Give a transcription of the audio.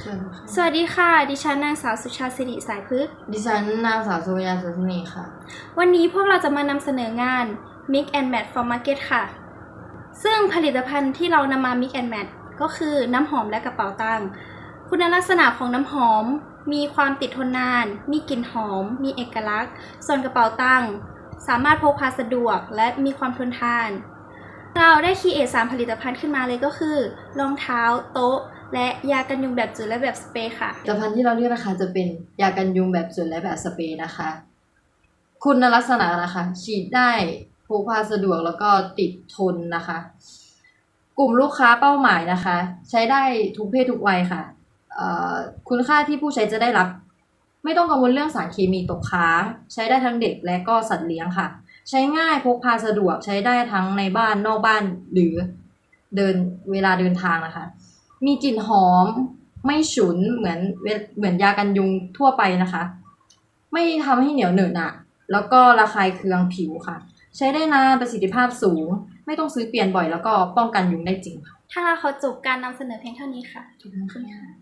เชิญค่ะสวัสดีค่ะ ดิฉันนางสาวสุชาสิริสายพฤกษ์ดิฉันนางสาวสุริยาสุทนีค่ะ วันนี้พวกเราจะมานำเสนองาน Mix and Match for Market ค่ะ ซึ่งผลิตภัณฑ์ที่เรานำมา Mix and Match ก็คือน้ำหอมและกระเป๋าตังค์คุณลักษณะของน้ำหอม มีความติดทนนาน มีกลิ่นหอม มีเอกลักษณ์ ส่วนกระเป๋าตังค์สามารถพกพาสะดวกและมีความทนทาน เราได้คีเอทสามผลิตภัณฑ์ขึ้นมาเลยก็คือรองเท้าโต๊ะ และยากันยุงแบบจุดและแบบสเปรย์ค่ะ ผลิตภัณฑ์ที่เราเลือกนะคะจะเป็นยากันยุงแบบจุดและแบบสเปรย์นะคะ คุณลักษณะนะคะ ฉีดได้พกพาสะดวกแล้วก็ติดทนนะคะ กลุ่มลูกค้าเป้าหมายนะคะ ใช้ได้ทุกเพศทุกวัยค่ะคุณค่าที่ผู้ใช้จะได้รับ ไม่ต้องกังวลเรื่องสารเคมีตกค้าง ใช้ได้ทั้งเด็กและก็สัตว์เลี้ยงค่ะ ใช้ง่ายพกพาสะดวกใช้ได้ทั้งในบ้านนอกบ้านหรือเดินเวลาเดินทางนะคะ มีกลิ่นหอมไม่ฉุนเหมือนเวเหมือนยากันยุงทั่วไปนะคะ ไม่ทำให้เหนียวเหนอะหนะแล้วก็ระคายเคืองผิวค่ะ ใช้ได้นานประสิทธิภาพสูง ไม่ต้องซื้อเปลี่ยนบ่อยแล้วก็ป้องกันยุงได้จริงค่ะ ถ้างเราขอจบการนำเสนอเพียงเท่านี้ค่ะขอบคุณค่ะ